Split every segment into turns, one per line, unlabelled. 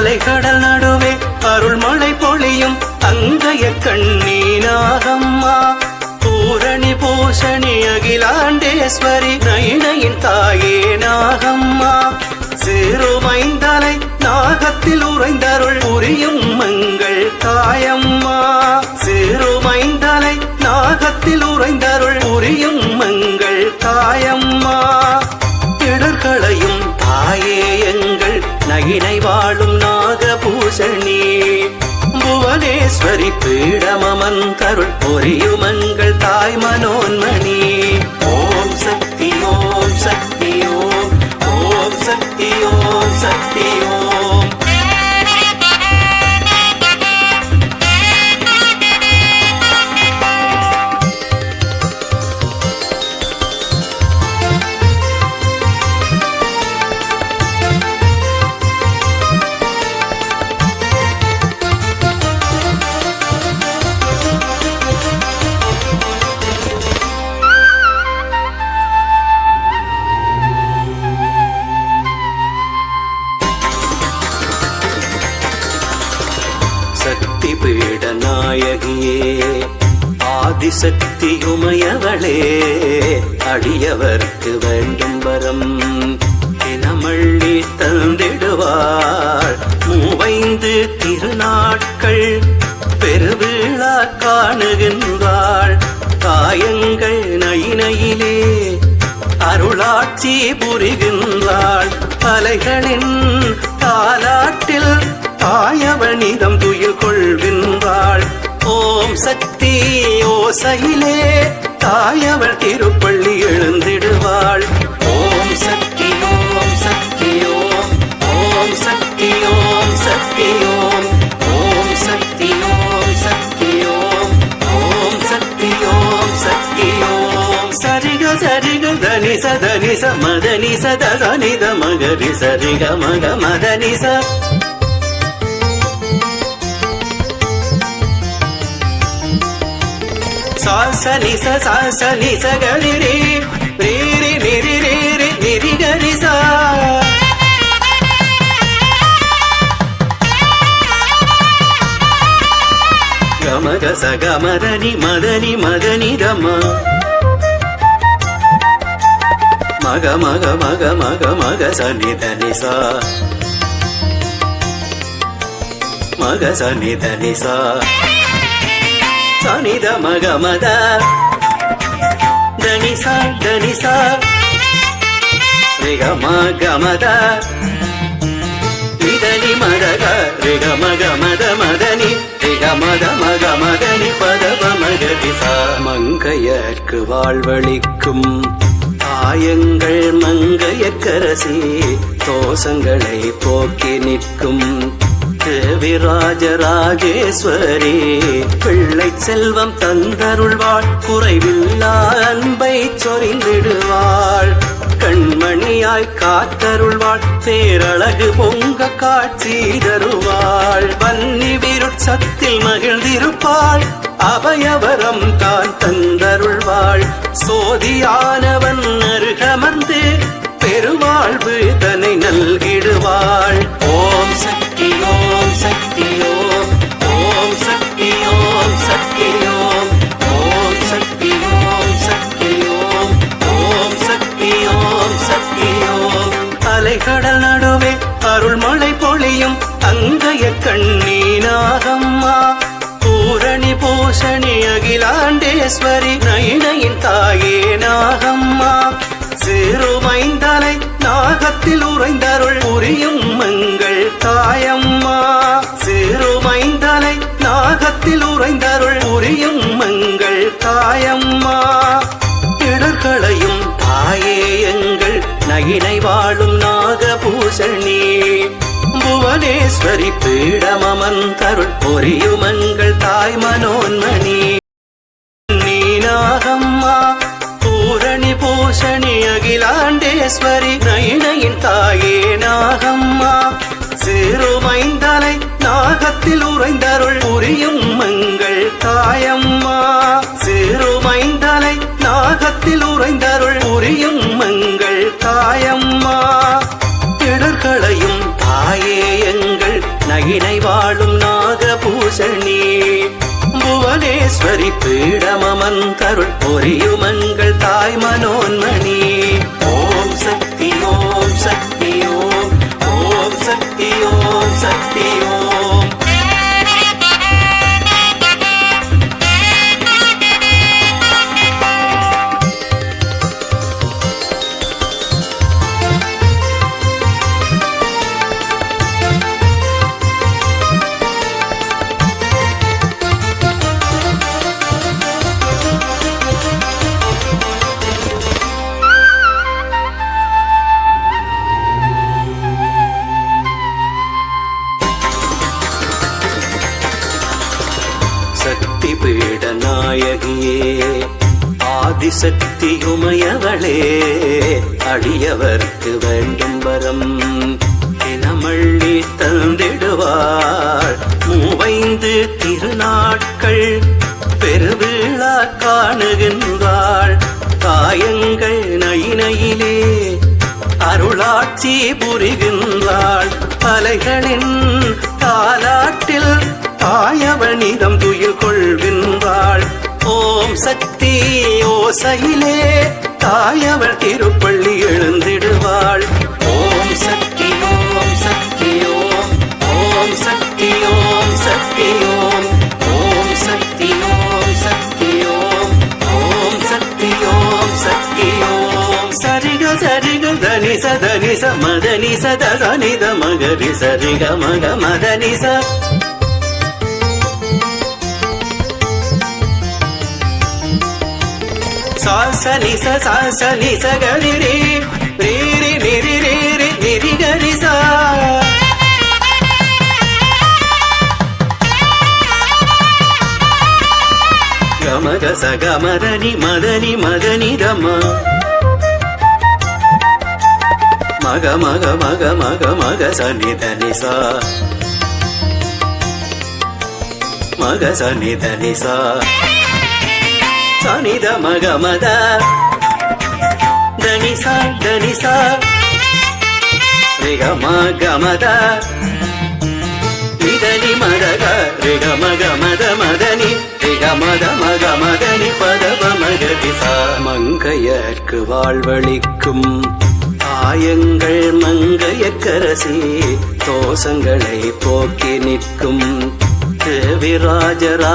அலை கடல் நடுவே அருள்மழை பொழியும் அங்கைய கண்ணீனாகம்மா பூரணி பூஷணி அகிலாண்டேஸ்வரி நயினையின் தாயே நாகம்மா. சிறுமைந்தலை புவனேஸ்வரி பீடமமந்தருள் பொரியுமங்கள் தாய் மனோன்மணி உமையவளே அடியவர்க்கு வேண்டும் வரம். தினமள்ளி தந்திடுவார். மூவைந்து திருநாட்கள் பெருவிழா காணுகின்றாள். காயங்கள் நயினையிலே அருளாட்சி புரிகின்றாள். அலைகளின் தாலாட்டில் தாயவனிதம் துயில் கொள்கின்றாள். ஓம் சக்தி ஓசையிலே தாயவள் திருப்பள்ளி எழுந்திடுவாள். ஓம் சக்தி ஓம் சக்தி ஓம். ஓம் சக்தி ஓம் சக்தி ஓம். ஓம் சக்தி ஓம் சக்தி ஓம். ஓம் சக்தி ஓம் சக்தி ஓம். சரிக சரிக தனி சதனி ச மதனி சத சனித மகரி சரிக மக மதனி ச సాస నిస సాస నిస గరి రే రే నిరి రే నిరి గరి సా గమగ సగ మదని మదని మదని రమ మగ మగ మగ మగ మగ సని దని సా మగ సని సా சனித மகமத தனிசா தனிசா. ரிகம கமத இதனி மதக ரிகம கமத மதனி. ரிகமத மக மதனி பதவ மகதிசா மங்கையர்க்கு வாழ்வழிக்கும் தாயங்கள் மங்கையக்கரசி. தோசங்களை போக்கி நிற்கும். தேவிராஜராஜேஸ்வரி. பிள்ளை செல்வம் தந்தருள்வாள் குறைவில்லா அன்பை சொரிந்திடுவாள். கண்மணியாய் காத்தருள்வாள் பேரழகு பொங்க காட்சி தருவாள். பன்னி விருட்சத்தில் மகிழ்ந்திருப்பாள் அபயவரம் தான் தந்தருள்வாள். சோதியானவன் அருக பூரணி பூஷணி அகிலாண்டேஸ்வரி நயினையின் தாயே நாகம்மா. சிறுமைந்தலை நாகத்தில் உறைந்தருள் புரியும் மங்கள் தாயம்மா. சிறுமைந்தலை நாகத்தில் உறைந்தருள் புரியும் மங்கள் தாயம்மா. இடர்களையும் தாயே எங்கள் நயினை வாழும் புவனேஸ்வரி பீடமமந்தருள் பொரியுமங்கள் தாய் மனோன்மணி. நீனாகம்மா பூரணி பூஷணி அகிலாண்டேஸ்வரி நயினையின் தாயே நாகம்மா. சிறுமைந்தலை நாகத்தில் உறைந்தருள் புரியும் புவனேஸ்வரி பீடமமந்தருள் பொரியுமங்கள் தாய் மனோன்மணி. சக்தியுமையவளே உமையவளே அடியவர்க்கு வேண்டும் வரம். தினமள்ளி தந்திடுவாள் மூவைந்து திருநாட்கள் பெருவிழா காணுகின்றாள். காயங்கள் நயினையிலே அருளாட்சி புரிகின்றாள். அலைகளின் தாலாட்டில் தாயவனிடம் துயில் கொள்கின்றாள். ஓம் சக்தி ஓசையிலே தாயவள் திருப்பள்ளி எழுந்திடுவாள். ஓம் சக்தி ஓம் சக்தி ஓம். ஓம் சக்தி ஓம் சக்தி ஓம். ஓம் சக்தி ஓம் சக்தி ஓம். ஓம் சக்தி ஓம் சக்தி ஓம். சரிக சரிக தனி சதனி சமதனி மதனி சத மகரி சரிக மக மதனி ச సాస నిస సాస నిస గరి రే రే రే నిరి రే రే నిరి గరి సా గమగ సగ మదని మదని మదని దమ మగ మగ మగ మగ మగ సని దని సా మగ సని దని సా சனித மகமத தனிசா தனிசா. ரிகம கமத இதனி மதக ரிகம கமத மதனி. ரிகமத மக மதனி பதவ மகதிசா மங்கையர்க்கு வாழ்வழிக்கும் தாயங்கள் மங்கையக்கரசி. தோசங்களை போக்கி நிற்கும். தேவிராஜராஜேஸ்வரி.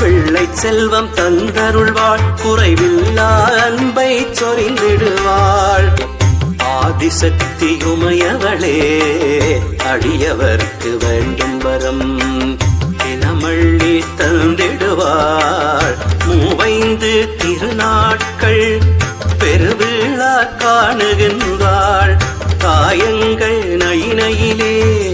பிள்ளை செல்வம் தந்தருள்வாள் குறைவில்லா அன்பை சொரிந்திடுவாள். ஆதிசக்தி உமையவளே அடியவர்க்கு வேண்டும் வரம். தினமள்ளி தந்திடுவாள். மூவைந்து திருநாட்கள் பெருவிழா காணுகின்றாள். காயங்கள் நயினையிலே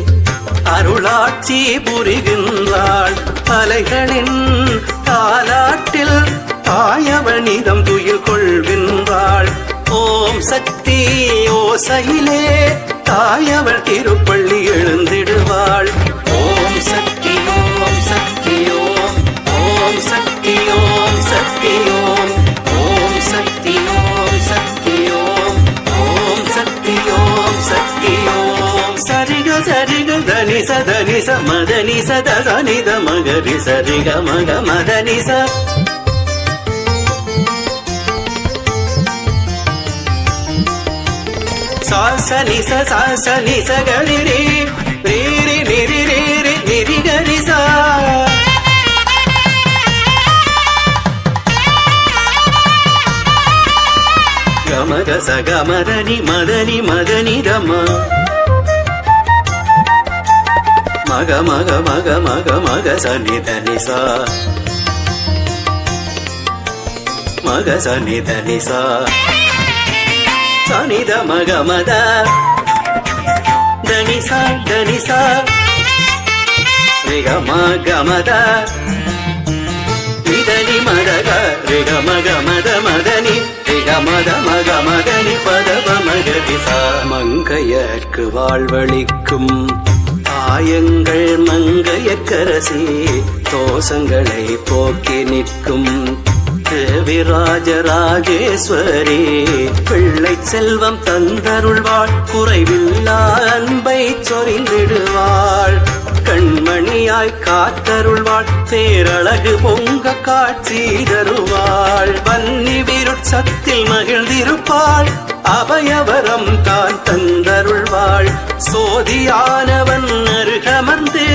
அருளாட்சி புரிகின்றாள். அலைகளின் தாலாட்டில் தாயவனிதம் துயில் கொள்கின்றாள். ஓம் சக்தி ஓசையிலே தாயவள் திருப்பள்ளி எழுந்திடுவாள். ஓம் சக்தி ஓம் சக்தி ஓம். ஓம் சக்தி ஓம் சக்தி ஓம். మగరి స మదని సదని దని ద మగరి సరి గ మగ మదని స సాసని స సాసని స గరి రే రే రే నిరి రే రే నిరి గరి సా గమద స గమదని మదని మదని రమ மக மக மக மக மக சனி தனிசா. மக சனி தனிசா. சனித மக மத. தனிசா தனிசா. ரிக மக மத. இதனி மதக ரிக மக மத மதனி. ரிக மத மக மதனி. பதவ மகதிசா மங்கையர்க்கு வாழ்வழிக்கும் ஆயங்கள் மங்கையக்கரசி தோஷங்களை போக்கி நிற்கும் தேவிராஜராஜேஸ்வரி. பிள்ளை செல்வம் தந்தருள்வாள் குறைவில்லா அன்பை சொரிந்திடுவாள். கண்மணியாய் காத்தருள்வாள் பேரழகு பொங்க காட்சி தருவாள். வன்னி விருட்சத்தில் மகிழ்ந்திருப்பாள் அபயவரம் தான் சோதியானவன் அருகமர்ந்து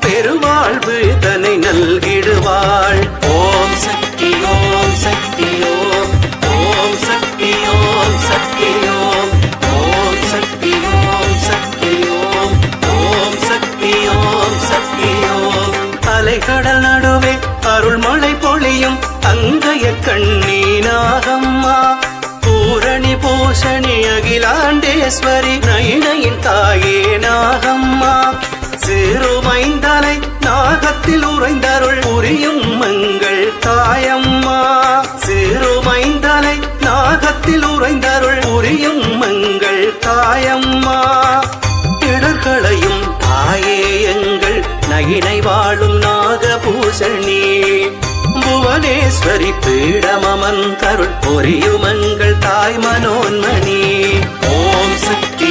பெருவாழ்வு தன்னை நல்கிடுவாள். ஓம் சக்தி ஓம் சக்தி ஓம். ஓம் சக்தி ஓம் சக்தி ஓம். ஓம் சக்தி ஓம் சக்தி ஓம். ஓம் சக்தி ஓம் சக்தி ஓம். அலைகடல் நடுவே அருள்மழை பொழியும் அங்கைய கண்ணீனாகம்மா அகிலாண்டேஸ்வரி நயினையின் தாயே நாகம்மா. சிறுமைந்தலை நாகத்தில் உறைந்தருள் புரியும் மங்கள் தாயம்மா. சிறுமைந்த ஈஸ்வரி பீடமமன் கருள் பொரியுமங்கள் தாய் மனோன்மணி. ஓம் சக்தி